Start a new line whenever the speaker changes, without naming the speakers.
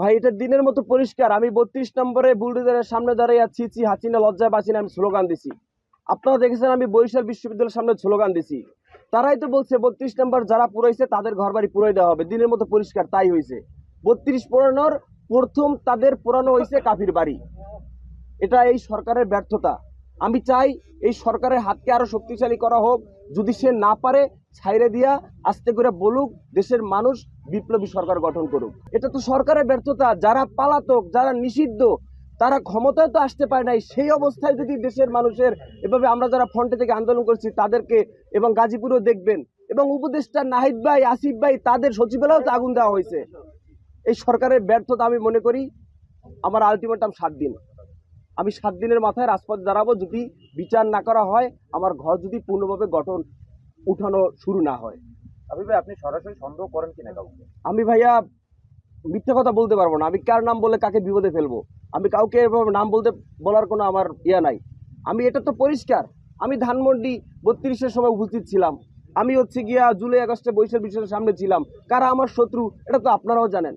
ভাই, এটা দিনের মতো পরিষ্কার। আমি বত্রিশ নম্বরে বুলডোজারের সামনে দাঁড়িয়ে আছি চি হাসিনা লজ্জায় বাঁচিনা আমি স্লোগান দিছি। আপনারা দেখেছেন আমি বরিশাল বিশ্ববিদ্যালয়ের সামনে স্লোগান দিছি। তারাই তো বলছে বত্রিশ নম্বর যারা পুরাইছে তাদের ঘর বাড়ি পুরাই দেওয়া হবে। দিনের মতো পরিষ্কার, তাই হয়েছে বত্রিশ পুরানোর প্রথম তাদের পুরানো হয়েছে কাফির বাড়ি। এটা এই সরকারের ব্যর্থতা। আমি চাই এই সরকারের হাতকে আরও শক্তিশালী করা হোক। যদি সে না পারে, ছাইরে দিয়া আস্তে করে বলুক, দেশের মানুষ বিপ্লবী সরকার গঠন করুক। এটা তো সরকারের ব্যর্থতা। যারা পালাতক, যারা নিষিদ্ধ, তারা ক্ষমতায় তো আসতে পারে নাই। সেই অবস্থায় যদি দেশের মানুষের, এভাবে আমরা যারা ফ্রন্টে থেকে আন্দোলন করছি, তাদেরকে এবং গাজীপুরেও দেখবেন, এবং উপদেষ্টা নাহিদ ভাই, আসিফ ভাই, তাদের সচিবালয়েও তো আগুন দেওয়া হয়েছে। এই সরকারের ব্যর্থতা আমি মনে করি, আমার আলটিমেটাম সাত দিন। আমি সাত দিনের মাথায় রাজপথ দাঁড়াবো যদি বিচার না করা হয় আমার ঘর যদি পূর্ণভাবে গঠন উঠানো শুরু না হয়।
আমি ভাই আপনি সরাসরি সন্দেহ করেন কিনা কাউকে?
আমি ভাইয়া মিথ্যা কথা বলতে পারব না। আমি কার নাম বলে কাকে বিপদে ফেলব? আমি কাউকে এভাবে নাম বলতে বলার কোনো আমার ইয়া নাই। আমি এটা তো পরিষ্কার। আমি ধানমন্ডি বত্রিশের সময় উপস্থিত ছিলাম। আমি হচ্ছে গিয়া জুলাই আগস্টে বৈশাখ বিশ্বের সামনে ছিলাম। কারা আমার শত্রু এটা তো আপনারাও জানেন।